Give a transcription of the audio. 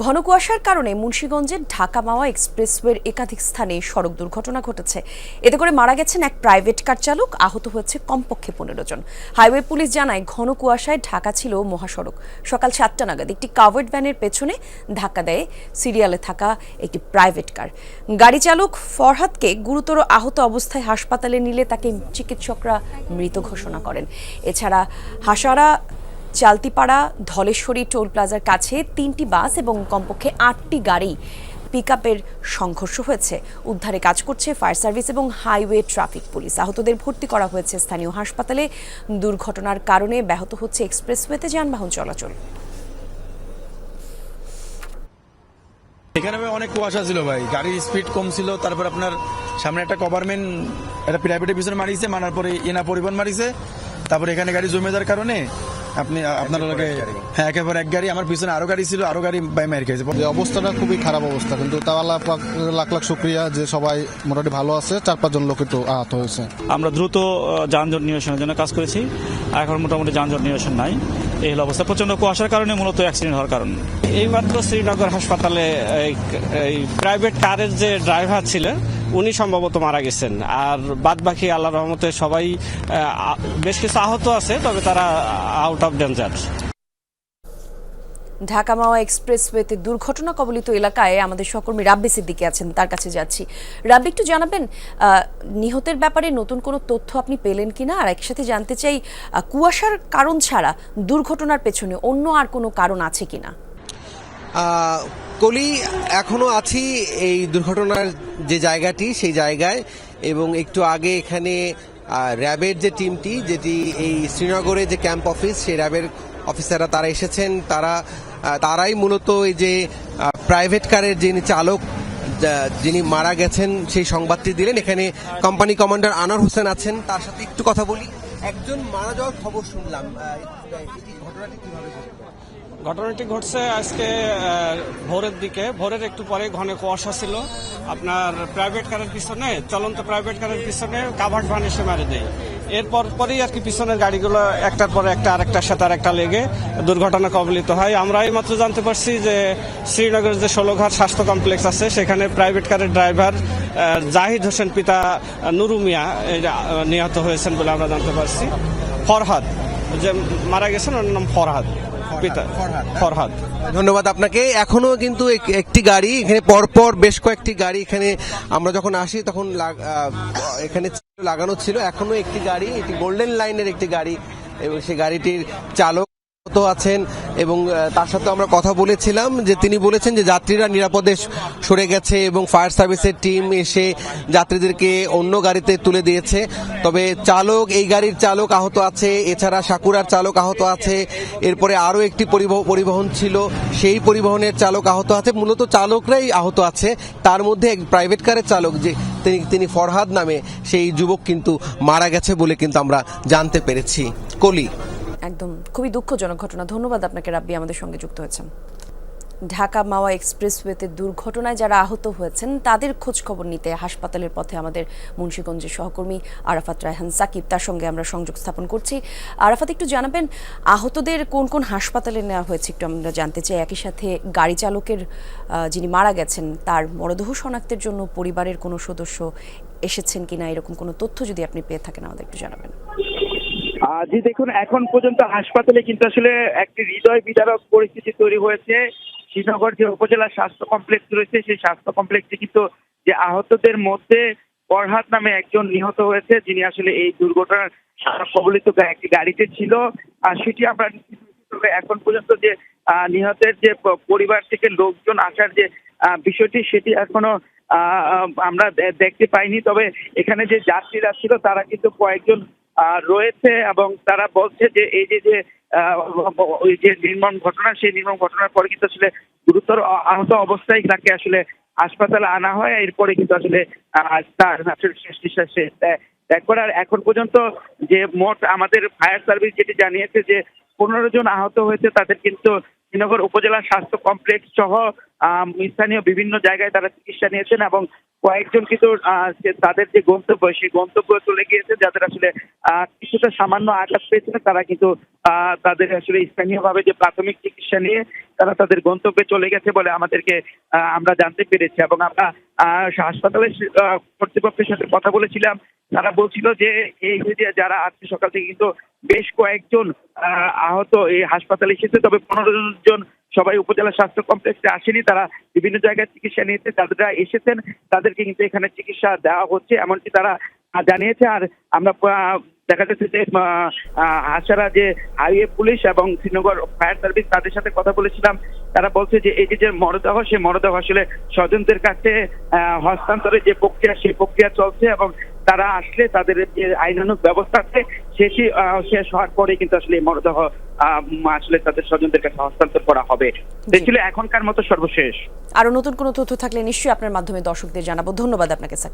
ঘন কুয়াশার কারণে মুন্সীগঞ্জের ঢাকা মাওয়া এক্সপ্রেসওয়ের একাধিক স্থানে সড়ক দুর্ঘটনা ঘটেছে। এতে করে মারা গেছেন এক প্রাইভেট কার চালক, আহত হয়েছে কমপক্ষে পনেরো জন। হাইওয়ে পুলিশ জানায়, ঘন কুয়াশায় ঢাকা ছিল মহাসড়ক। সকাল সাতটা নাগাদ একটি কাভার্ড ভ্যানের পেছনে ধাক্কা দেয় সিরিয়ালে থাকা একটি প্রাইভেট কার। গাড়ি চালক ফরহাদকে গুরুতর আহত অবস্থায় হাসপাতালে নিলে তাকে চিকিৎসকরা মৃত ঘোষণা করেন। এছাড়া হাসারা চালতিপাড়া ধলেশ্বরী টোল প্লাজার কাছে তিনটি বাস এবং কমপক্ষে আটটি গাড়ি পিকআপের সংঘর্ষ হয়েছে। উদ্ধারে কাজ করছে ফায়ার সার্ভিস এবং হাইওয়ে ট্রাফিক পুলিশ। আহতদের ভর্তি করা হয়েছে স্থানীয় হাসপাতালে। দুর্ঘটনার কারণে ব্যাহত হচ্ছে এক্সপ্রেসওয়েতে যানবাহন চলাচল। এখানে অনেক কুয়াশা ছিল ভাই। গাড়ির স্পিড কম ছিল, তারপর আপনার সামনে একটা কভারম্যান, একটা প্রাইভেটের পিছনে মারিছে, মারার পরে এনা পরিবহন মারিছে। তারপরে এখানে গাড়ি জমে যাওয়ার কারণে আপনি আপনার লোকে হ্যাঁ একেবারে এক গাড়ি। আমার পিছনে আরও গাড়ি ছিল আরও গাড়ি বাই মার খেয়েছে যে অবস্থাটা খুবই খারাপ অবস্থা কিন্তু তাও আল্লাহ পাক লাখ লাখ শুক্রিয়া যে সবাই মোটামুটি ভালো আছে চার পাঁচজন লোক একটু আহত হয়েছে। আমরা দ্রুত যানজট নিরসনের জন্য কাজ করেছি। এখন মোটামুটি যানজট নিরসন নাই। এই হলো অবস্থা। প্রচণ্ড কুয়াশার কারণে মূলত অ্যাক্সিডেন্ট হওয়ার কারণ। এইমাত্র শ্রীনগর হাসপাতালে এই- এই প্রাইভেট কারের যে ড্রাইভার ছিলেন উনি সম্ভবত মারা গেছেন। আর বাদ বাকি আল্লাহ রহমতে সবাই বেশ কিছু আহত আছে তবে তারা out of danger Dhaka Mawa এক্সপ্রেসওয়েতে দুর্ঘটনা কবলিত এলাকায় আমাদের সহকর্মী রাব্বি সিদ্দিকি আছেন তার কাছে যাচ্ছি। রাব্বি একটু জানাবেন নিহতের ব্যাপারে নতুন কোনো তথ্য আপনি পেলেন কিনা? আর একসাথে জানতে চাই কুয়াশার কারণ ছাড়া দুর্ঘটনার পেছনে অন্য আর কোনো কারণ আছে কিনা? আহ, কলি এখনও আছি এই দুর্ঘটনার যে জায়গাটি, সেই জায়গায়। এবং একটু আগে এখানে র্যাবের যে টিমটি, যেটি এই শ্রীনগরে যে ক্যাম্প অফিস, সেই র্যাবের অফিসাররা তারা এসেছেন। তারা তারাই মূলত এই যে প্রাইভেট কারের যিনি চালক যিনি মারা গেছেন, সেই সংবাদটি দিলেন। এখানে কোম্পানি কমান্ডার আনোয়ার হোসেন আছেন। তার সাথে একটু কথা বলি। একজন মারা যাওয়ার খবর শুনলাম। ঘটনাটি কীভাবে? ঘটনাটি ঘটছে আজকে ভোরের দিকে। ভোরের একটু পরে ঘনে কুয়াশা ছিল। আপনার প্রাইভেট কারের পিছনে, চলন্ত প্রাইভেট কারের পিছনে কাভার্ড ভ্যান এসে মারে দেয়। এরপর পরেই আর কি পিছনের গাড়িগুলো একটার পর একটা, আরেকটার সাথে আরেকটা লেগে দুর্ঘটনা কবলিত হয়। আমরা এই মাত্র জানতে পারছি যে শ্রীনগরের যে ষোলোঘাট স্বাস্থ্য কমপ্লেক্স আছে, সেখানে প্রাইভেট কারের ড্রাইভার জাহিদ হোসেন পিতা নুরু মিয়া নিহত হয়েছেন বলে আমরা জানতে পারছি। ফরহাদ, যে মারা গেছেন ওর নাম ফরহাদ। ফরহাদ, ধন্যবাদ আপনাকে। এখনও কিন্তু এক- একটি গাড়ি এখানে পরপর বেশ কয়েকটি গাড়ি এখানে আমরা যখন আসি তখন লাগ- এখানে লাগানো ছিল। এখনও একটি গাড়ি একটি গোল্ডেন লাইনের একটি গাড়ি এবং সেই গাড়িটির চালক আছেন এবং তার সাথে আমরা কথা বলেছিলাম যে তিনি বলেছেন যে যাত্রীরা নিরাপদে সরে গেছে এবং ফায়ার সার্ভিসের টিম এসে যাত্রীদেরকে অন্য গাড়িতে তুলে দিয়েছে। তবে চালক, এই গাড়ির চালক আহত আছে, এছাড়া সাকুরার চালক আহত আছে, এরপরে আরও একটি পরিবহ- পরিবহন ছিল, সেই পরিবহনের চালক আহত আছে। মূলত চালকরাই আহত আছে, তার মধ্যে এক প্রাইভেট কারের চালক যে, তিনি তিনি ফরহাদ নামে সেই যুবক কিন্তু মারা গেছে বলে কিন্তু আমরা জানতে পেরেছি। কলি। খুবই দুঃখজনক ঘটনা। ধন্যবাদ আপনাকে, রাব্বি আমাদের সঙ্গে যুক্ত হয়েছেন। ঢাকা মাওয়া এক্সপ্রেসওয়েতে দুর্ঘটনায় যারা আহত হয়েছেন, তাদের খোঁজ খবর নিতে হাসপাতালের পথে আমাদের মুন্সীগঞ্জের সহকর্মী আরাফাত রায়হান সাকিব, তার সঙ্গে আমরা সংযোগ স্থাপন করছি। আরাফাত, একটু জানাবেন, আহতদের কোন কোন হাসপাতালে নেওয়া হয়েছে? একটু আমরা জানতে চাই, একই সাথে গাড়ি চালকের যিনি মারা গেছেন, তার মরদেহ শনাক্তের জন্য পরিবারের কোনো সদস্য এসেছেন কিনা? এরকম কোনো তথ্য যদি আপনি পেয়ে থাকেন, আমাদের একটু জানাবেন। জি দেখুন, এখন পর্যন্ত হাসপাতালে কিন্তু আসলে একটি হৃদয় বিদারক পরিস্থিতি তৈরি হয়েছে। শ্রীনগর যে উপজেলা স্বাস্থ্য কমপ্লেক্স রয়েছে, সেই স্বাস্থ্য কমপ্লেক্সে কিন্তু যে আহতদের মধ্যে ফরহাদ নামে একজন নিহত হয়েছে, যিনি আসলে এই দুর্ঘটনার কবলিত একটি গাড়িতে ছিল। আর সেটি আমরা এখন পর্যন্ত যে নিহতের যে পরিবার থেকে লোকজন আসার যে বিষয়টি, সেটি এখনও আমরা দেখতে পাইনি। তবে এখানে যে যাত্রীরা ছিল, তারা কিন্তু কয়েকজন রয়েছে এবং তারা বলছে যে এই যে যে ওই যে নির্মম ঘটনা, সেই নির্মম ঘটনার পরে কিন্তু আসলে গুরুতর আহত অবস্থায় তাকে আসলে হাসপাতালে আনা হয় এরপরে কিন্তু আসলে তার শেষ নিঃশ্বাস ত্যাগ দেয়। এখন পর্যন্ত যে মোট আমাদের ফায়ার সার্ভিস যেটি জানিয়েছে যে পনেরো জন আহত হয়েছে, তাদের কিন্তু শ্রীনগর উপজেলা স্বাস্থ্য কমপ্লেক্স সহ স্থানীয় বিভিন্ন জায়গায় তারা চিকিৎসা নিয়েছেন এবং কয়েকজন কিন্তু তাদের যে গন্তব্য, সেই গন্তব্য চলে গিয়েছে, যাদের আসলে কিছুটা সামান্য আঘাত পেয়েছিল তারা কিন্তু তাদের আসলে স্থানীয়ভাবে যে প্রাথমিক চিকিৎসা নিয়ে তারা তাদের গন্তব্যে চলে গেছে বলে আমাদেরকে আমরা জানতে পেরেছি এবং আমরা হাসপাতালের কর্তৃপক্ষের সাথে কথা বলেছিলাম। তারা বলছিল যে এই যারা আজকে সকাল থেকে কিন্তু বেশ কয়েকজন আহত এই হাসপাতালে এসেছে। তবে পনেরো জন সবাই উপজেলা স্বাস্থ্য কমপ্লেক্সে আসেনি। তারা বিভিন্ন জায়গায় চিকিৎসা নিয়েছে। যারা এসেছেন, তাদেরকে কিন্তু এখানে চিকিৎসা দেওয়া হচ্ছে, এমনকি তারা জানিয়েছে। আর আমরা দেখা যাচ্ছে যে হাসারা যে হাইওয়ে পুলিশ এবং শ্রীনগর ফায়ার সার্ভিস, তাদের সাথে কথা বলেছিলাম। তারা বলছে যে এই যে মরদেহ সেই মরদেহ আসলে স্বজনদের কাছে হস্তান্তরের যে প্রক্রিয়া সেই প্রক্রিয়া চলছে এবং তারা আসলে তাদের যে আইনানুক ব্যবস্থা আছে সেটি শেষ হওয়ার পরে কিন্তু আসলে এই মরদেহ আহ, আসলে তাদের স্বজনদের কাছে হস্তান্তর করা হবে। এই ছিল এখনকার মতো সর্বশেষ। আরও নতুন কোনো তথ্য থাকলে নিশ্চয়ই আপনার মাধ্যমে দর্শকদের জানাব। ধন্যবাদ আপনাকে স্যার